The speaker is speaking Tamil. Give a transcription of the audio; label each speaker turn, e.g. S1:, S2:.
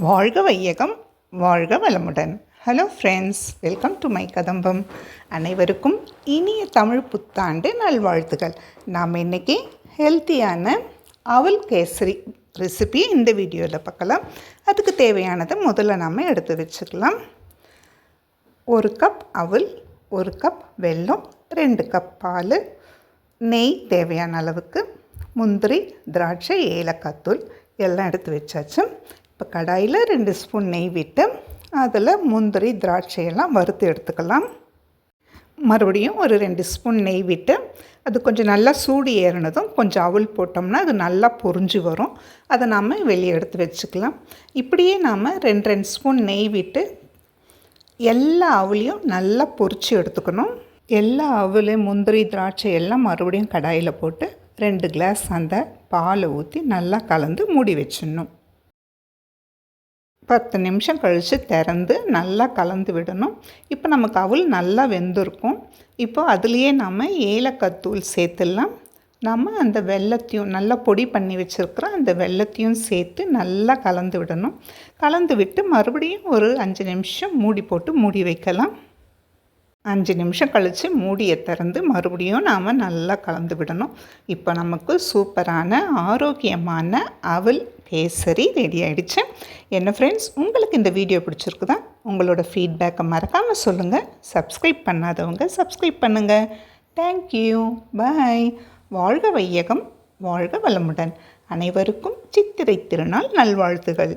S1: வாழ்க வையகம் வாழ்க வளமுடன். Hello friends welcome to my Kadambam அனைவருக்கும் இனிய தமிழ் புத்தாண்டு நல்வாழ்த்துகள். நாம் இன்றைக்கி ஹெல்த்தியான அவல் கேசரி ரெசிபி இந்த வீடியோவில் பார்க்கலாம். அதுக்கு தேவையானதை முதல்ல நாம் எடுத்து வச்சுக்கலாம். ஒரு கப் அவல் ஒரு கப் வெல்லம் ரெண்டு கப் பால் நெய் தேவையான அளவுக்கு முந்திரி திராட்சை ஏலக்காய் தூள் எல்லாம் எடுத்து வச்சாச்சு. இப்போ கடாயில் ரெண்டு ஸ்பூன் நெய் விட்டு அதில் முந்திரி திராட்சையெல்லாம் வறுத்து எடுத்துக்கலாம். மறுபடியும் ஒரு ரெண்டு ஸ்பூன் நெய் விட்டு அது கொஞ்சம் நல்லா சூடு ஏறினதும் கொஞ்சம் அவல் போட்டோம்னா அது நல்லா பொரிஞ்சு வரும். அதை நாம் வெளியே எடுத்து வச்சுக்கலாம். இப்படியே நாம் ரெண்டு ரெண்டு ஸ்பூன் நெய் விட்டு எல்லா அவளையும் நல்லா பொரித்து எடுத்துக்கணும். எல்லா அவலையும் முந்திரி திராட்சை எல்லாம் மறுபடியும் கடாயில் போட்டு ரெண்டு கிளாஸ் அந்த பாலை ஊற்றி நல்லா கலந்து மூடி வச்சிடணும். பத்து நிமிஷம் கழித்து திறந்து நல்லா கலந்து விடணும். இப்போ நமக்கு அவள் நல்லா வெந்திருக்கும். இப்போ அதுலேயே நம்ம ஏலக்காத்தூள் சேர்த்துடலாம். நம்ம அந்த வெள்ளத்தையும் நல்லா பொடி பண்ணி வச்சுருக்கிற அந்த வெள்ளத்தையும் சேர்த்து நல்லா கலந்து விடணும். கலந்து விட்டு மறுபடியும் ஒரு அஞ்சு நிமிஷம் மூடி போட்டு மூடி வைக்கலாம். அஞ்சு நிமிஷம் கழித்து மூடியை திறந்து மறுபடியும் நாம் நல்லா கலந்து விடணும். இப்போ நமக்கு சூப்பரான ஆரோக்கியமான அவல் கேசரி ரெடி ஆகிடுச்சு என்ன ஃப்ரெண்ட்ஸ் உங்களுக்கு இந்த வீடியோ பிடிச்சிருக்குதா? உங்களோட ஃபீட்பேக்கை மறக்காமல் சொல்லுங்கள் சப்ஸ்கிரைப் பண்ணாதவங்க சப்ஸ்கிரைப் பண்ணுங்கள் தேங்க்யூ பாய் வாழ்க வையகம் வாழ்க வளமுடன். அனைவருக்கும் சித்திரை திருநாள் நல்வாழ்த்துகள்.